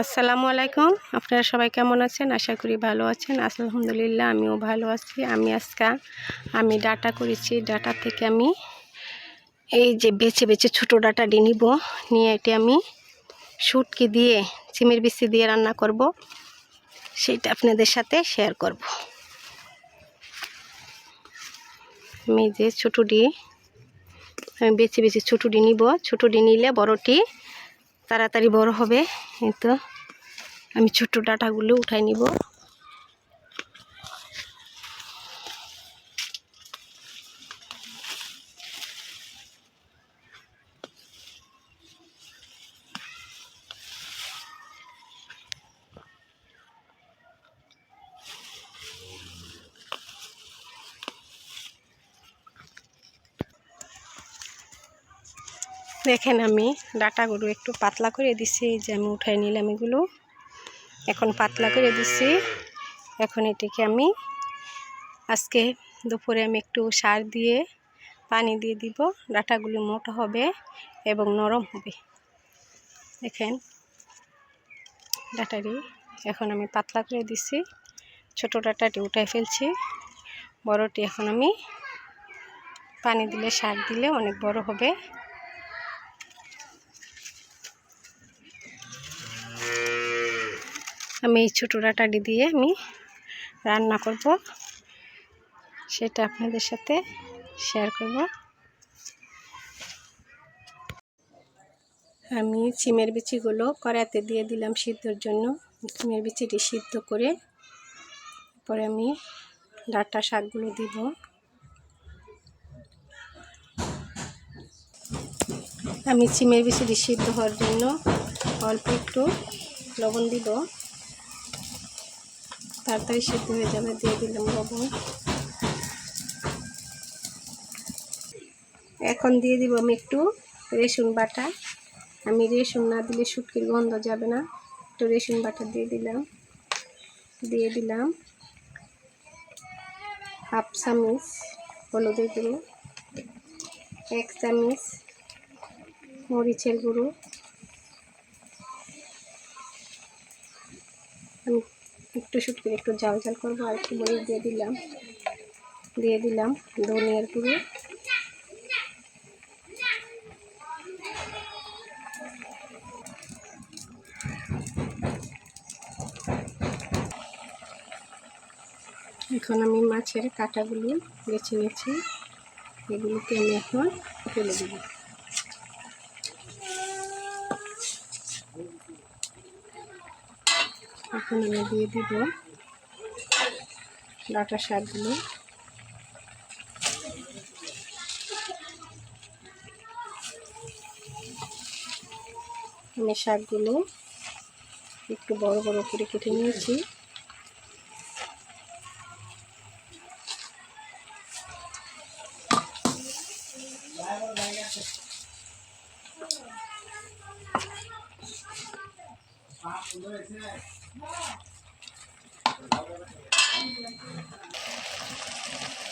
আসসালামু আলাইকুম। আপনারা সবাই কেমন আছেন? আশা করি ভালো আছেন। আলহামদুলিল্লাহ, আমিও ভালো আছি। আমি আজকে, আমি ডাটা করেছি। ডাটা থেকে আমি এই যে বেছে বেছে ছোটো ডাটাটি নিব। নিয়ে এটি আমি শুটকি দিয়ে, চিমের বিচি দিয়ে রান্না করব। সেইটা আপনাদের সাথে শেয়ার করব। আমি যে ছোটোটি, আমি বেছে বেছে ছোটোটি নিব। ছোটোটি নিলে বড়টি তাড়াতাড়ি বড় হবে এই তো। আমি ছোট্ট ডাটাগুলো উঠাই নিব। দেখেন আমি ডাটাগুলো একটু পাতলা করে দিছি যে আমি উঠাই নিলাম এগুলো। এখন পাতলা করে দিছি। এখন এটিকে আমি আজকে দুপুরে আমি একটু সার দিয়ে পানি দিয়ে দিব, ডাটাগুলো মোটা হবে এবং নরম হবে। দেখেন ডাটাটি এখন আমি পাতলা করে দিছি, ছোট ডাটাটি উঠাই ফেলছি। বড়টি এখন আমি পানি দিলে, সার দিলে অনেক বড় হবে। আমি এই ছোটো ডাটাটি দিয়ে আমি রান্না করব। সেটা আপনাদের সাথে শেয়ার করব। আমি চিমের বিচিগুলো কড়াতে দিয়ে দিলাম সিদ্ধর জন্য। চিমের বিচিটি সিদ্ধ করে পরে আমি ডাটা শাকগুলো দিব। আমি চিমের বিচিটি সিদ্ধ হওয়ার জন্য অল্প একটু লবণ দিব। তাড়াতাড়ি সিদ্ধ হয়ে যাবে, দিয়ে দিলাম লবণ। এখন দিয়ে দিব আমি একটু রেসুন বাটা। আমি রেসুন না দিলে শুটকির গন্ধ যাবে না। একটু রেসুন বাটা দিয়ে দিলাম। দিয়ে দিলাম হাফ চামিচ হলুদের গুঁড়ো, এক চামিচ মরিচের গুঁড়ো। আমি একটু শুটকির একটু জাল জাল করব আর একটু মরিচ দিয়ে দিলাম। দিয়ে দিলাম ধনিয়ার গুঁড়ো। এখন আমি মাছের কাঁটাগুলো বেছে নিয়েছি এগুলোকে আমি এখন ফেলে দেব। এখন আমি দিয়ে দিব ডাটা শাকগুলো। আমি শাকগুলো একটু বড় বড় করে কেটে নিয়েছি।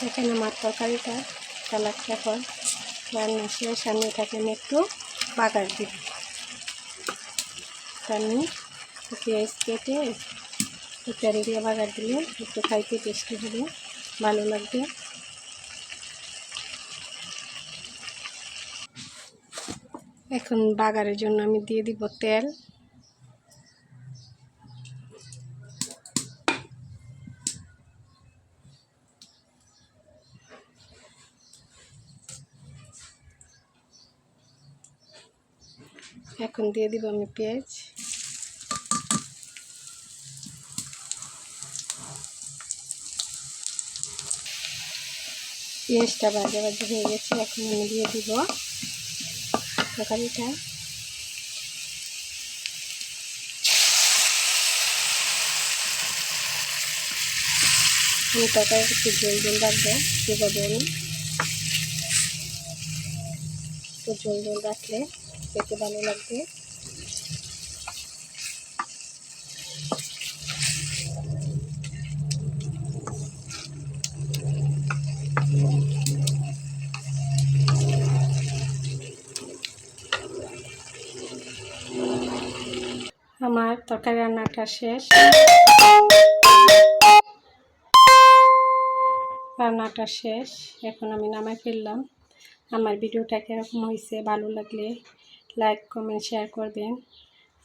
এখানে আমার তরকারিটা কালারটা এখন। রান্না শেষ আমি এটাকে আমি একটু বাগার দিব। আমি পেঁয়াজ কেটে তরকারি দিয়ে বাগার দিলে একটু খাইতে টেস্টি হবে, ভালো লাগবে। এখন বাগারের জন্য আমি দিয়ে দিব তেল। এখন দিয়ে দিব আমি পেঁয়াজ। পেঁয়াজটা বাজে বাজে হয়ে গেছে, এখন আমি দিয়ে দিব তরকারিটা। আমি তরকারি একটু জল জল রাখব আমি। একটু জল জল রাখলে খেতে ভালো লাগবে। আমার তরকারি রান্নাটা শেষ। রান্নাটা শেষ। এখন আমি নামাই ফেললাম। আমার ভিডিওটা কীরকম হয়েছে, ভালো লাগলে লাইক কমেন্ট শেয়ার করবেন।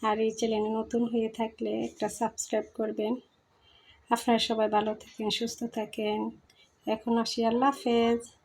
আর এই চ্যানেলে নতুন হয়ে থাকলে একটা সাবস্ক্রাইব করবেন। আপনারা সবাই ভালো থাকেন, সুস্থ থাকেন। এখন আসি, আল্লাহ হাফেজ।